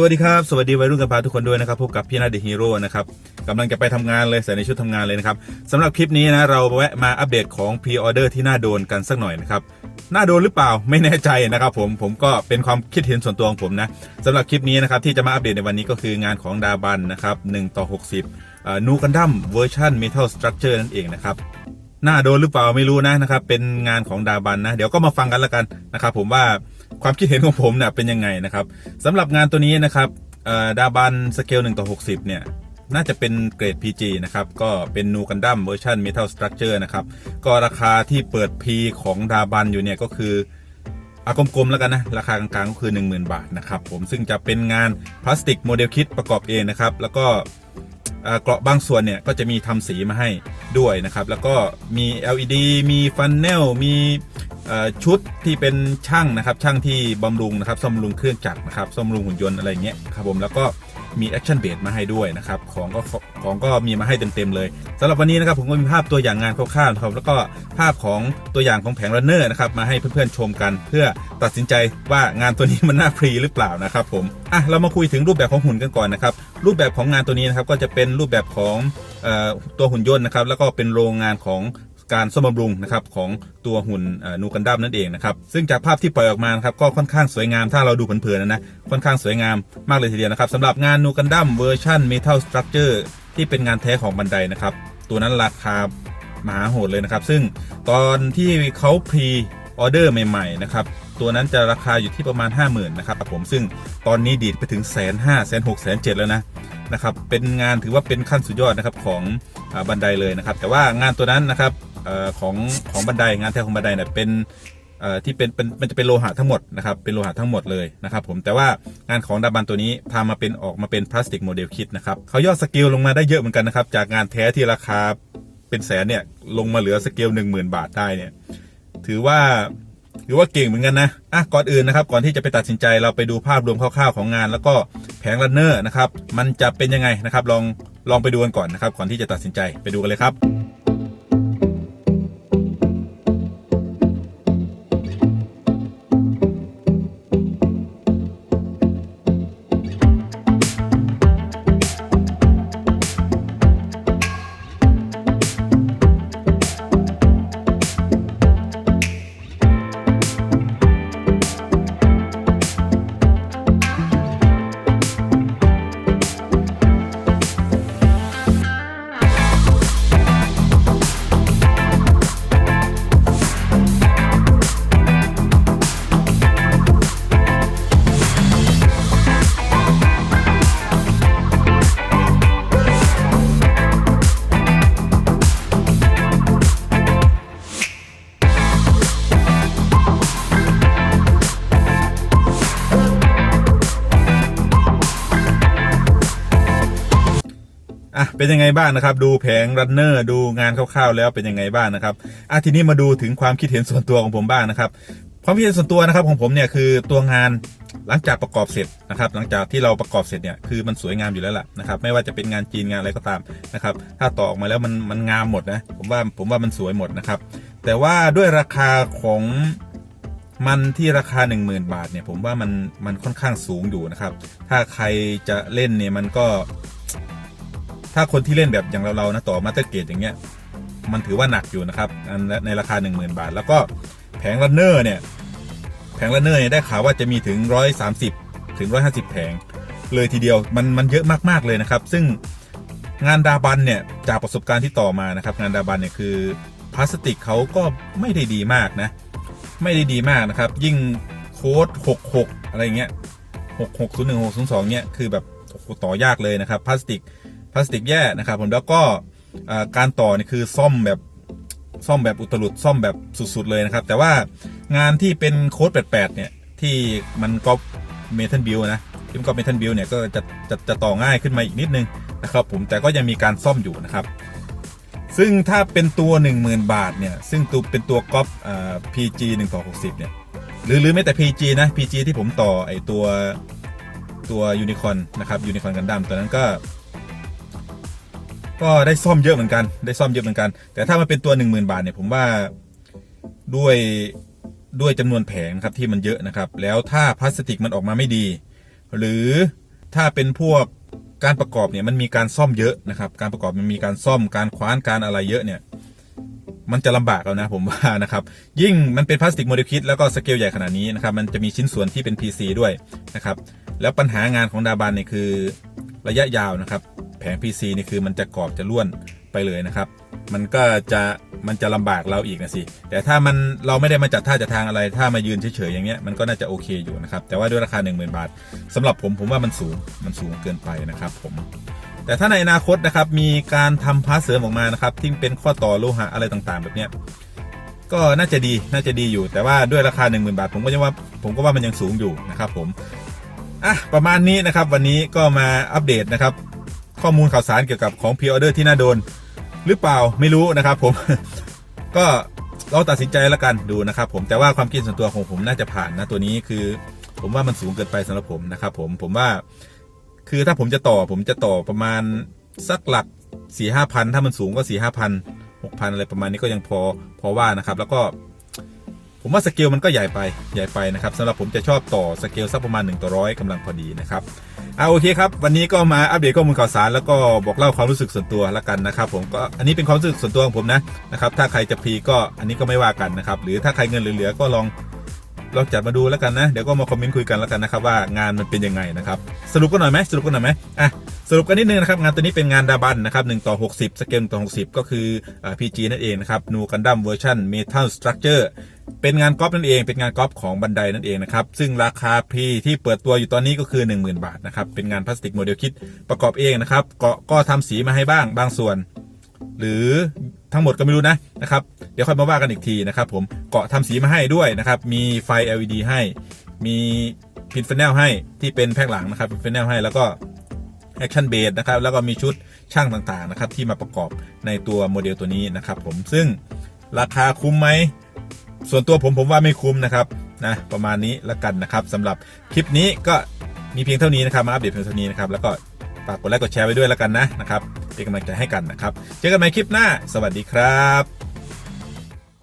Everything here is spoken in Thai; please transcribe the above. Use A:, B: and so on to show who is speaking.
A: สวัสดีครับ สวัสดีวัยรุ่นกับพาทุกคนด้วยนะครับพบกับพี่นาเดฮีโร่นะครับกำลังจะไปทำงานเลยใส่ในชุดทำงานเลยนะครับสำหรับคลิปนี้นะเราแวะมาอัปเดตของพรีออเดอร์ที่น่าโดนกันสักหน่อยนะครับน่าโดนหรือเปล่าไม่แน่ใจนะครับผมผมก็เป็นความคิดเห็นส่วนตัวของผมนะสำหรับคลิปนี้นะครับที่จะมาอัปเดตในวันนี้ก็คืองานของดาบันนะครับ1ต่อ60นูกันดั้มเวอร์ชันเมทัลสตรัคเจอร์นั่นเองนะครับน่าโดนหรือเปล่าไม่รู้นะนะครับเป็นงานของดาบันนะเดี๋ยวก็มาฟังกันแล้วกันนะครับผมว่า ความคิดเห็นของผมเนี่ยเป็นยังไงนะครับสำหรับงานตัวนี้นะครับดาบันสเกล1ต่อ60 เนี่ย น่าจะเป็นเกรด PG นะครับ ก็เป็นนูกันดั้มเวอร์ชัน Metal Structure นะครับ ก็ราคาที่เปิด P ของดาบันอยู่เนี่ย ก็คืออากลมๆแล้วกันนะ ราคากลางๆ ก็คือ 10,000 บาทนะครับผมซึ่งจะเป็นงานพลาสติกโมเดลคิดประกอบเองนะครับ แล้วก็เออเกราะบางส่วนเนี่ย ก็จะมีทำสีมาให้ด้วยนะครับ แล้วก็มี LED มีฟันเนลมี ชุดที่เป็นช่างนะครับช่างที่บำรุงนะครับซ่อมรุงเครื่องจักรนะครับซ่อมรุงหุ่นยนต์อะไรเงี้ยครับผมแล้วก็มีแอคชั่นเบสมาให้ด้วยนะครับของก็ของก็มีมาให้เต็มๆเลยสำหรับวันนี้นะครับผมก็มีภาพตัวอย่างงานคร่าวๆครับแล้วก็ภาพของตัวอย่างของแผงรันเนอร์นะครับมาให้เพื่อนๆชมกัน เพื่อตัดสินใจว่างานตัวนี้มันน่าฟรีหรือเปล่านะครับผมอะเรามาคุยถึงรูปแบบของหุ่นกันก่อนนะครับรูปแบบของงานตัวนี้นะครับก็จะเป็นรูปแบบของออตัวหุ่นยนต์นะครับแล้วก็เป็นโรงงานของ การซ่อมบำรุงนะครับของตัวหุ่นนูกันดั้มนั่นเองนะครับซึ่งจากภาพที่ปล่อยออกมาครับก็ค่อนข้างสวยงามถ้าเราดูเผินๆนะนะค่อนข้างสวยงามมากเลยทีเดียวนะครับสำหรับงานนูกันดั้มเวอร์ชันเมทัลสตรัคเจอร์ที่เป็นงานแท้ของบันไดนะครับตัวนั้นราคามหาโหดเลยนะครับ ซึ่งตอนที่เขาพรีออเดอร์ใหม่ๆนะครับตัวนั้นจะราคาอยู่ที่ประมาณ 50,000นะครับผมซึ่งตอนนี้ดีดไปถึงแสนห้าแสนหกแสนเจ็ดแล้วนะนะครับเป็นงานถือว่าเป็นขั้นสุดยอดนะครับของอบันไดเลยนะครับ แต่ว่างานตัวนั้นนะครับ ของของบันไดงานแท้ของบันไดเนี่ยเป็นที่เป็นเป็นมันจะเป็นโลหะทั้งหมดนะครับเป็นโลหะทั้งหมดเลยนะครับผมแต่ว่างานของดาบันตัวนี้ทำมาเป็นออกมาเป็นพลาสติกโมเดลคิดนะครับเขาย่อสเกลลงมาได้เยอะเหมือนกันนะครับจากงานแท้ที่ราคาเป็นแสนเนี่ยลงมาเหลือสเกลหนึ่งหมื่นบาทได้เนี่ยถือว่าถือว่าเก่งเหมือนกันนะอะก่อนอื่นนะครับก่อนที่จะไปตัดสินใจเราไปดูภาพรวมคร่าวๆของงาน แล้วก็แผงรันเนอร์นะครับมันจะเป็นยังไงนะครับลองลองไปดูกันก่อนนะครับก่อนที่จะตัดสินใจไปดูกันเลยครับ เป็นยังไงบ้างนะครับ ดูแผงรันเนอร์ดูงานคร่าวๆแล้วเป็นยังไงบ้างนะครับอะทีนี้มาดูถึงความคิดเห็นส่วนตัวของผมบ้างนะครับความคิดเห็นส่วนตัวนะครับของผมเนี่ยคือตัวงานหลังจากประกอบเสร็จนะครับ หลังจากที่เราประกอบเสร็จเนี่ยคือมันสวยงามอยู่แล้วล่ะนะครับ ไม่ว่าจะเป็นงานจีนงานอะไรก็ตามนะครับ ถ้าต่อออกมาแล้วมันมันงามหมดนะผมว่าผมว่ามันสวยหมดนะครับ แต่ว่าด้วยราคาของมันที่ราคา 10,000 บาทเนี่ยผมว่ามันมันค่อนข้างสูงอยู่นะครับ ถ้าใครจะเล่นเนี่ยมันก็ ถ้าคนที่เล่นแบบอย่างเราๆนะต่อมาสเตอร์เกตอย่างเงี้ยมันถือว่าหนักอยู่นะครับในราคา 10,000 บาท แล้วก็แผงรันเนอร์เนี่ยแผงรันเนอร์เนี่ยได้ข่าวว่าจะมีถึง 130 ถึง 150 แผง เลยทีเดียวมันมันเยอะมากๆเลยนะครับ ซึ่งงานดาบันเนี่ยจากประสบการณ์ที่ต่อมานะครับ งานดาบันเนี่ยคือพลาสติกเขาก็ไม่ได้ดีมากนะ ไม่ได้ดีมากนะครับ ยิ่งโค้ด 66 อะไรเงี้ย 6601 602เนี่ยคือแบบต่อยากเลยนะครับพลาสติก ลาสติกแย่นะครับผมแล้วก็การต่อนี่คือซ่อมแบบซ่อมแบบอุตลุดซ่อมแบบสุดๆเลยนะครับ แต่ว่างานที่เป็นโค้ด88 เนี่ย ที่มันก็เมทัลบิลนะที่มันก็เมทัลบิลเนี่ยก็จะจะจะต่อง่ายขึ้นมาอีกนิดนึงนะครับผมแต่ก็ยังมีการซ่อมอยู่นะครับ ซึ่งถ้าเป็นตัว 10,000 บาทเนี่ย ซึ่งตัวเป็นตัวก๊อปอ่า PG 1ต่อ60 เนี่ย หรือหรือไม่แต่ PG นะ PG ที่ผมต่อไอตัวตัวยูนิคอนนะครับยูนิคอนกันดั้มตัวนั้นก็ ก็ได้ซ่อมเยอะเหมือนกัน ได้ซ่อมเยอะเหมือนกัน แต่ถ้ามันเป็นตัว 1 0,000 บาทเนี่ยผมว่าด้วยด้วยจำนวนแผงครับที่มันเยอะนะครับ แล้วถ้าพลาสติกมันออกมาไม่ดี หรือถ้าเป็นพวกการประกอบเนี่ยมันมีการซ่อมเยอะนะครับ การประกอบมันมีการซ่อมการคว้านการอะไรเยอะเนี่ย มันจะลำบากแล้วนะผมว่านะครับ ยิ่งมันเป็นพลาสติกโมเดลคิดแล้วก็สเกลใหญ่ขนาดนี้นะครับ มันจะมีชิ้นส่วนที่เป็น PC ด้วยนะครับ แล้วปัญหางานของดาบันเนี่ยคือระยะยาวนะครับ แผง PC นี่คือมันจะกรอบจะล้วนไปเลยนะครับ มันก็จะมันจะลำบากเราอีกนะสิ แต่ถ้ามันเราไม่ได้มาจัดท่าจัดทางอะไร ถ้ามายืนเฉยๆอย่างเงี้ยมันก็น่าจะโอเคอยู่นะครับ แต่ว่าด้วยราคา 1 0,000 บาทสำหรับผมผมว่ามันสูงมันสูงเกินไปนะครับผม แต่ถ้าในอนาคตนะครับมีการทำพาร์ทเสริมออกมานะครับที่เป็นข้อต่อโลหะอะไรต่างๆ แบบเนี้ยก็น่าจะดีน่าจะดีอยู่ แต่ว่าด้วยราคา 1 0,000 บาท ผมก็ยังว่าผมก็ว่ามันยังสูงอยู่นะครับผมอะประมาณนี้นะครับ วันนี้ก็มาอัปเดตนะครับ ข้อมูลข่าวสารเกี่ยวกับของพ r ออเดอร์ที่น่าโดน หรือเปล่าไม่รู้นะครับผม ก็เราตัดสินใจแล้วกันดูนะครับผมแต่ว่าความคิดส่วนตัวของผมน่าจะผ่านนะตัวนี้คือ ผมว่ามันสูงเกินไปสำหรับผมนะครับผมผมว่าคือถ้าผมจะต่อผมจะต่อประมาณสักหลักสี่ห้าพันถ้ามันสูงก็สี่ห้าพันหกพันอะไรประมาณนี้ก็ยังพอพอว่านะครับ แล้วก็ ผมว่าสเกลมันก็ใหญ่ไปใหญ่ไปนะครับสำหรับผมจะชอบต่อสเกลสักประมาณ1ต่อร้อยกำลังพอดีนะครับอ่าโอเคครับวันนี้ก็มาอัปเดตข้อมูลข่าวสารแล้วก็บอกเล่าความรู้สึกส่วนตัวละกันนะครับ ผมก็อันนี้เป็นความรู้สึกส่วนตัวของผมนะนะครับถ้าใครจะพีก็อันนี้ก็ไม่ว่ากันนะครับหรือถ้าใครเงินเหลือๆก็ลอง ลองจัดมาดูแล้วกันนะ เดี๋ยวก็มาคอมเมนต์คุยกันแล้วกันนะครับว่างานมันเป็นยังไงนะครับสรุปกันหน่อยไหมสรุปกันหน่อยไหมอะสรุปกันนิดนึงนะครับงานตัวนี้เป็นงานดาบันนะครับ1ต่อ 60 สเกลต่อ 60 ก็คืออ PG นั่นเองนะครับนูกันดั้มเวอร์ชัน Metal Structure เป็นงานกอล์ฟนั่นเองเป็นงานกอล์ฟของบันไดนั่นเองนะครับซึ่งราคาพีที่เปิดตัวอยู่ตอนนี้ก็คือ 10,000 บาทนะครับเป็นงานพลาสติกโมเดลคิดประกอบเองนะครับก็ก็ทำสีมาให้บ้างบางส่วน หรือทั้งหมดก็ไม่รู้นะนะครับ เดี๋ยวค่อยมาว่ากันอีกทีนะครับ ผมเกาะทำสีมาให้ด้วยนะครับ มีไฟ LED ให้ มีพินฟ n นลให้ที่เป็นแพ็คหลังนะครับพินฟ n นลให้แล้วก็แอคชั่นเบสนะครับแล้วก็มีชุดช่างต่างๆนะครับที่มาประกอบในตัวโมเดลตัวนี้นะครับ ผมซึ่งราคาคุ้มไหมส่วนตัวผมผมว่าไม่คุ้มนะครับนะประมาณนี้ละกันนะครับสำหรับคลิปนี้ก็มีเพียงเท่านี้นะครับมาอัปเดตเพียงเท่านี้นะครับแล้วก็ ฝากกดไลค์กดแชร์ไปด้วยแล้วกันนะนะครับเป็นกำลังใจให้กันนะครับ เจอกันใหม่คลิปหน้า สวัสดีครับ